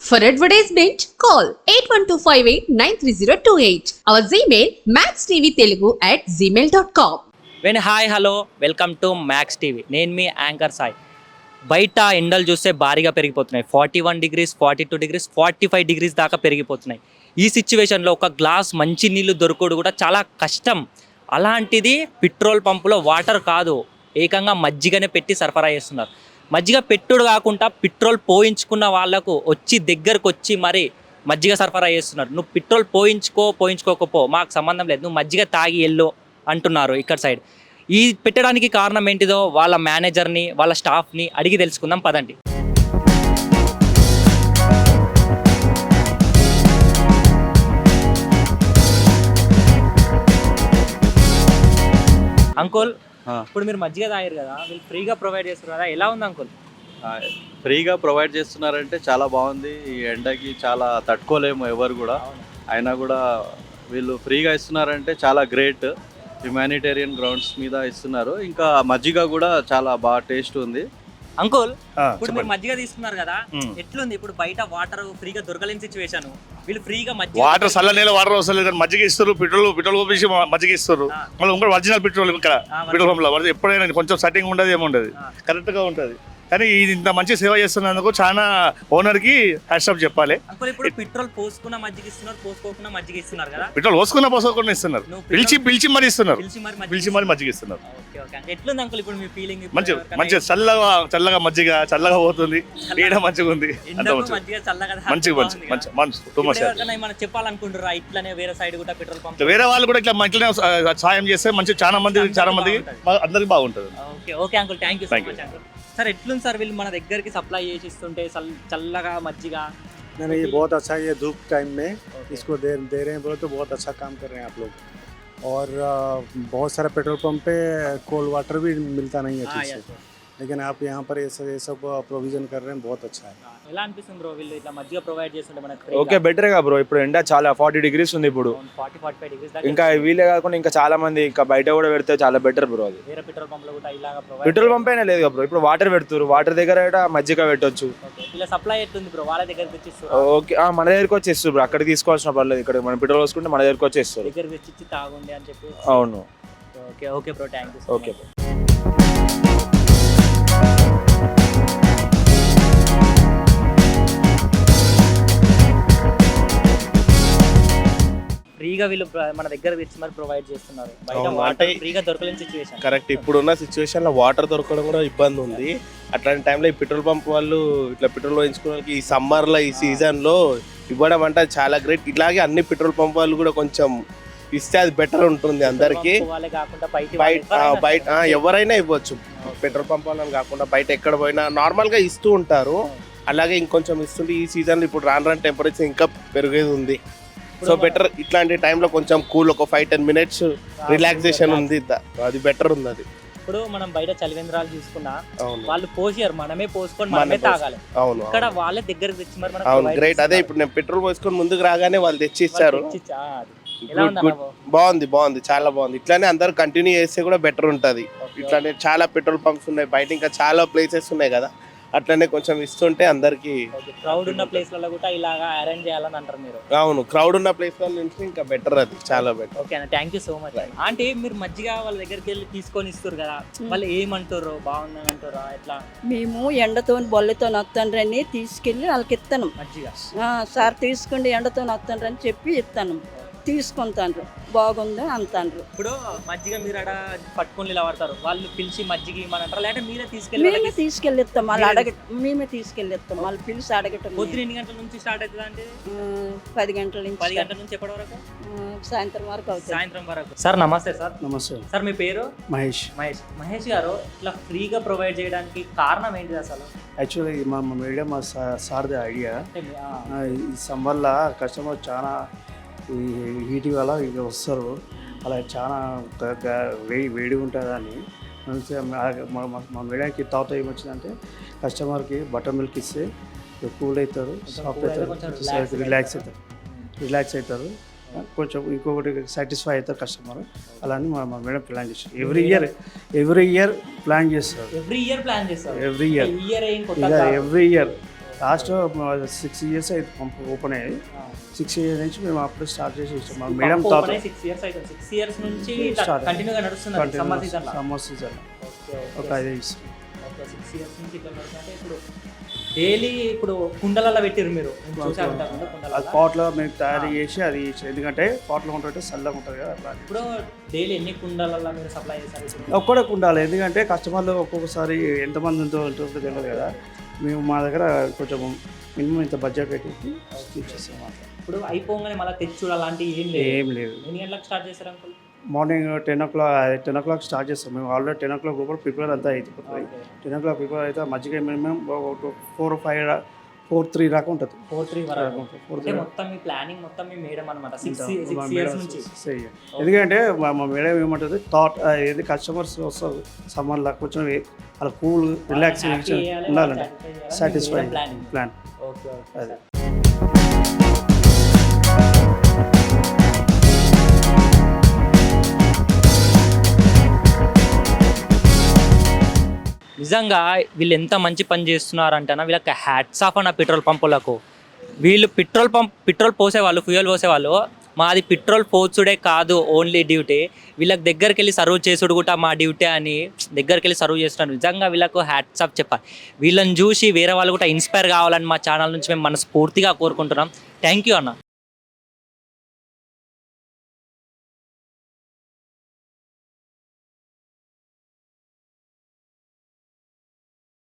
For advertisement, call 8125893028. Our Gmail, maxtvtelugu at gmail.com. When hi hello welcome to Max TV నేను మీ anchor Sai. బయట ఎండలు చూస్తే భారీగా పెరిగిపోతున్నాయి. Forty one degrees forty two degrees forty five degrees దాకా పెరిగిపోతున్నాయి. ఈ సిచ్యువేషన్లో ఒక గ్లాస్ మంచి నీళ్ళు దొరకడు కూడా చాలా కష్టం. అలాంటిది పెట్రోల్ పంపులో వాటర్ కాదు. ఏకంగా మజ్జిగనే పెట్టి సరఫరా చేస్తున్నారు. మజ్జిగ పెట్టుడు కాకుండా పెట్రోల్ పోయించుకున్న వాళ్ళకు వచ్చి దగ్గరకు వచ్చి మరి మజ్జిగ సరఫరా చేస్తున్నారు. నువ్వు పెట్రోల్ పోయించుకో పోయించుకోకపో మాకు సంబంధం లేదు నువ్వు మజ్జిగ తాగి వెళ్ళు అంటున్నారు ఇక్కడ సైడ్. ఈ పెట్టడానికి కారణం ఏంటిదో వాళ్ళ మేనేజర్ని వాళ్ళ స్టాఫ్ని అడిగి తెలుసుకుందాం పదండి. అంకుల్ ఇప్పుడు మీరు మజ్జిగ తాగారు కదా వీళ్ళు ఫ్రీగా ప్రొవైడ్ చేస్తారు కదా ఎలా ఉంది అంకుల్? ఫ్రీగా ప్రొవైడ్ చేస్తున్నారంటే చాలా బాగుంది. ఈ ఎండకి చాలా తట్టుకోలేము ఎవరు కూడా. అయినా కూడా వీళ్ళు ఫ్రీగా ఇస్తున్నారంటే చాలా గ్రేట్. హ్యుమానిటేరియన్ గ్రౌండ్స్ మీద ఇస్తున్నారు. ఇంకా మజ్జిగ కూడా చాలా బాగా టేస్ట్ ఉంది. అంకుల్ ఇప్పుడు మీరు మజ్జిగ తీసుకున్నారు కదా. ఎట్లుంది? ఇప్పుడు బయట వాటర్ ఫ్రీగా దొరకలేని సిచ్యువేషన్ వీళ్ళు ఫ్రీగా మజ్జిగ వాటర్ చల్ల నీళ్ళ వాటర్ వస్తలేదు కానీ మజ్జిగ ఇస్తారు పెట్రోల్ పెట్రోల్ పంపించి మజ్జిగ ఇస్తారు. మళ్ళీ ఒరిజినల్ పెట్రోల్ ఇక్కడ పెట్రోల్ పంప్లో. ఎప్పుడైనా కొంచెం సెట్టింగ్ ఉండదు ఏముండదు. ఆ. కరెక్ట్గా ఉంటుంది. కానీ ఇది ఇంత మంచి సేవ చేస్తున్నందుకు చాలా ఓనర్కి హ్యాట్సాప్ చెప్పాలి. అంకుల్ ఇప్పుడు పెట్రోల్ పోసుకున్న మజ్జిగ ఇస్తున్నారు పోసుకోకుండా మజ్జిగ ఇస్తున్నారు కదా? పెట్రోల్ పోసుకున్న పోసుకోకుండా ఇస్తున్నారు. నువ్వు పిలిచి పెట్రోల్ పిలిచి మరి ఇస్తున్నారు. పిలిచి మరి మజ్జిగ పిలిచి మరి మజ్జిగ ఇస్తున్నారు. Okay okay. అంటే ఎట్లుంది అంకుల్ ఇప్పుడు మీ ఫీలింగ్ మంచి మంచిగా చల్లగా చల్లగా మజ్జిగ చల్లగా పోతుంది. నీడ మంచిగా ఉంది. అంత ఎండకు మంచిగా. మజ్జిగ చల్లగా మంచిగా మంచి మంచి మంచి టూ మచ్ చెప్పాలనుకుంటారా ఇట్లనే వేరే సైడ్ కూడా పెట్రోల్ పంప్ వేరే వాళ్ళు కూడా ఇట్లా మంచిగా సాయం చేస్తే మంచి చాలా మంది చాలా మందికి అందరికి బాగుంటుంది. Okay okay uncle. Thank you so Thank you. Much uncle. Sir ఎట్లుంది సార్ వీళ్ళు మన దగ్గరికి సప్లై చేసి ఇస్తుంటే చల్- చల్లగా మజ్జిగ नहीं नहीं ये बहुत अच्छा है ये धूप टाइम में इसको दे दे रहे हैं बोले तो बहुत अच्छा काम कर रहे हैं आप लोग और अ, बहुत सारे पेट्रोल पंप पे कोल्ड वाटर भी मिलता नहीं है हाँ, ठीक yes, से लेकिन आप यहाँ पर ये सब ये सब प्रोविजन कर रहे हैं बहुत अच्छा है ఎలా అనిపిస్తుంది బ్రో వీళ్ళు ఇట్లా మజ్జిగ ప్రొవైడ్ చేస్తుంటే మనకు ఓకే బెటర్గా బ్రో ఇప్పుడు ఎండ చాలా ఫార్టీ డిగ్రీస్ ఉంది ఇప్పుడు ఫార్టీ ఫార్టీ ఫైవ్ డిగ్రీస్ ఇంకా వీలే కాకుండా ఇంకా చాలా మంది ఇంకా బయట కూడా పెడితే చాలా బెటర్ బ్రో అది వేరే పెట్రోల్ పంప్ లో కూడా ఇలాగా ప్రొవైడ్ పెట్రోల్ పంప్ అయినా లేదు బ్రో ఇప్పుడు వాటర్ పెడుతున్నారు వాటర్ దగ్గర కూడా మజ్జిగ పెట్టొచ్చు ఇలా సప్లై ఎట్లుంది బ్రో వాళ్ళ దగ్గరికి వచ్చి ఇస్తారు ఓకే ఆ, మన దగ్గరికి వచ్చి ఇస్తారు బ్రో అక్కడ తీసుకోవాల్సిన పర్లేదు ఇక్కడ మనం పెట్రోల్ వేసుకుంటే మన దగ్గరికి వచ్చి ఇస్తారు దగ్గరికి వచ్చి ఇచ్చి తాగుండి అని చెప్పి అవును okay okay bro thank you okay bro ఫ్రీగా వీళ్ళు మన దగ్గర తెచ్చి మరి ప్రొవైడ్ చేస్తున్నారు. బయట వాటర్ ఫ్రీగా దొరకలేని సిచ్యువేషన్ కరెక్ట్ ఇప్పుడున్న సిచ్యువేషన్లో వాటర్ దొరకడం కూడా ఇబ్బంది ఉంది. అట్లాంటి టైంలో ఈ పెట్రోల్ పంప్ వాళ్ళు ఇట్లా పెట్రోల్ వేయించుకోవడానికి ఈ సమ్మర్లో ఈ సీజన్లో ఇవ్వడం అంటే చాలా గ్రేట్ ఇట్లాగే అన్ని పెట్రోల్ పంప్ వాళ్ళు కూడా కొంచెం ఇస్తే అది బెటర్ ఉంటుంది అందరికీ. వాళ్ళే కాకుండా బయట ఎవరైనా ఇవ్వచ్చు. పెట్రోల్ పంప్ వాళ్ళని కాకుండా బయట ఎక్కడ పోయినా నార్మల్గా ఇస్తూ ఉంటారు. అలాగే ఇంకొంచెం ఇస్తుంటే ఈ సీజన్లో ఇప్పుడు రాను రాను టెంపరేచర్ ఇంకా పెరిగేది ఉంది. సో బెటర్ ఇట్లాంటి టైంలో కొంచెం కూల్ ఒక ఫైవ్ టెన్ మినిట్స్ రిలాక్సేషన్ ఉంది. అది బెటర్ ఉంది అది ఇప్పుడు మనం బయట చలివేంద్రాలు చూసుకున్నా వాళ్ళు పోసారు మనమే పోసుకొని మనమే తాగాలి. అవును ఇక్కడ. వాళ్ళే దగ్గరకు తెచ్చి మరి అవును గ్రేట్ అదే. ఇప్పుడు నేను పెట్రోల్ పోసుకొని ముందుకు రాగానే వాళ్ళు తెచ్చి ఇచ్చారు బాగుంది బాగుంది చాలా బాగుంది. ఇట్లానే అందరు కంటిన్యూ చేస్తే కూడా బెటర్ ఉంటుంది. ఇట్లానే చాలా పెట్రోల్ పంప్స్ ఉన్నాయి. బయట ఇంకా చాలా ప్లేసెస్ ఉన్నాయి కదా. అట్లనే కొంచెం ఇస్తుంటే అందరికి క్రౌడ్ ఉన్న ప్లేస్లలో కూడా ఇలాగా అరేంజ్ చేయాలని అంటారు మీరు. అవును క్రౌడ్ ఉన్న ప్లేస్ నుంచి ఇంకా బెటర్ అది చాలా బెటర్ ఓకే అన్న థ్యాంక్ యూ సో మచ్ అంటే మీరు మజ్జిగ వాళ్ళ దగ్గరికి వెళ్ళి తీసుకొని ఇస్తారు కదా వాళ్ళు ఏమంటారు బాగుందని అంటారా ఎట్లా? మేము ఎండతో బొల్లతో వస్తాండ్రని తీసుకెళ్ళి వాళ్ళకి ఇస్తాను మజ్జిగ. ఆ, సార్ తీసుకోండి ఎండతో వస్తాండ్రని చెప్పి ఇస్తాను తీసుకుంటాను బాగుంది అంటారు ఇప్పుడు మజ్జిగ మీరు అక్కడ పట్టుకొని ఇలా వాడతారు. వాళ్ళు పిలిచి మజ్జిగ లేదంటే మీరే తీసుకెళ్ళి మేమే తీసుకెళ్ళిస్తాం. వాళ్ళు అడగ మేమే తీసుకెళ్ళిస్తాం. వాళ్ళు పిలిచి అడగటం పొద్దున ఎన్ని గంటల నుంచి స్టార్ట్ అవుతుంది అంటే పది గంటల నుంచి పది గంటల నుంచి ఎప్పటి వరకు? సాయంత్రం వరకు అవుతుంది. సాయంత్రం వరకు. సార్ నమస్తే సార్. నమస్తే. సార్ మీ పేరు? మహేష్. మహేష్. మహేష్ గారు ఇట్లా ఫ్రీగా ప్రొవైడ్ చేయడానికి కారణం ఏంటి అసలు? యాక్చువల్లీ మా మేడం మా సార్ది ఐడియా. ఈ వల్ల కస్టమర్ చాలా ఈ హీట్ వల్ల ఇక వస్తారు. అలా చాలా వేడి వేడి ఉంటుందని మా- మేడంకి తాత ఏమొచ్చిందంటే కస్టమర్కి బటర్ మిల్క్ ఇస్తే కూల్ అవుతారు సాఫ్ట్ అవుతారు రిలాక్స్ అవుతారు. రిలాక్స్ అవుతారు. కొంచెం ఇంకొకటి సాటిస్ఫై అవుతారు కస్టమర్. అలా అని మా మా మేడం ప్లాన్ చేస్తారు every year every year plan చేస్తారు. ఎవ్రీ ఇయర్ ప్లాన్ చేస్తారు. Every year every year last six years అయితే పంప్ ఓపెన్ అయ్యాయి. సిక్స్ ఇయర్స్ నుంచి మేము అప్పుడు స్టార్ట్ చేసి మా మేడం తాత సిక్స్ ఇయర్స్ అవుతుంది. సిక్స్ ఇయర్స్ నుంచి. కంటిన్యూగా నడుస్తుంది సమ్మర్ సీజన్ సమ్మర్ సీజన్ ఒక ఐదు ఇయర్స్ సిక్స్ ఇయర్స్ నుంచి ఇట్లా నడుస్తుంటే ఇప్పుడు డైలీ ఇప్పుడు కుండలలో పెట్టిరు మీరు. అది పాట్లో మేము తయారు చేసి అది. ఎందుకంటే పాట్లో ఉంటుంటే చల్లగా ఉంటుంది కదా అట్లా. ఇప్పుడు డైలీ ఎన్ని కుండలలో మీరు సప్లై చేస్తారు ఒక్కడే ఉండాలి ఎందుకంటే కస్టమర్లు ఒక్కొక్కసారి ఎంతమంది ఉంటుందో తెలియదు కదా. మేము మా దగ్గర కొంచెం మినిమం ఇంత బడ్జెట్ పెట్టి. ఇప్పుడు అయిపోగానే మళ్ళీ తెచ్చుడు అలాంటివి ఏం లేదు. ఏం లేదు. ఎన్ని గంటలకు స్టార్ట్ చేస్తారు uncle? Morning ten o'clock ten o'clock start చేస్తాం. మేము ఆల్రెడీ టెన్ ఓ క్లాక్ లోపల ప్రిపేర్ అంతా అయిపోతుంది. టెన్ ఓ క్లాక్ ప్రిపేర్ అయితే మజ్జిగ minimum four five four three దాకా ఉంటుంది. ఫోర్ త్రీ అంటే మొత్తం మీ ప్లానింగ్ మొత్తం మీ మేడం అనమాట సిక్స్ సిక్స్ ఇయర్స్ నుంచి. ఎందుకంటే మా మేడం ఏమంటుంది థాట్ ఏది కస్టమర్స్ వస్తారు సమ్మర్లో కొంచెం అలా కూల్ రిలాక్సేషన్ ఉండాలంటే. సాటిస్ఫై ప్లాన్ ఓకే అదే. నిజంగా వీళ్ళు ఎంత మంచి పని చేస్తున్నారంటేనా వీళ్ళకి హ్యాట్స్ ఆఫ్ అన్న పెట్రోల్ పంపులకు. వీళ్ళు పెట్రోల్ పంప్ పెట్రోల్ పోసేవాళ్ళు ఫ్యూయల్ పోసేవాళ్ళు. మాది పెట్రోల్ పోసుడే కాదు ఓన్లీ డ్యూటీ. వీళ్ళకి దగ్గరికి వెళ్ళి సర్వ్ చేసుడు కూడా మా డ్యూటీ అని దగ్గరికి వెళ్ళి సర్వ్ చేస్తున్నారు. నిజంగా వీళ్ళకు హ్యాట్స్ ఆఫ్ చెప్పాలి. వీళ్ళని చూసి వేరే వాళ్ళు కూడా ఇన్స్పైర్ కావాలని మా ఛానల్ నుంచి మేము మనస్ఫూర్తిగా కోరుకుంటున్నాం. థ్యాంక్ యూ అన్న.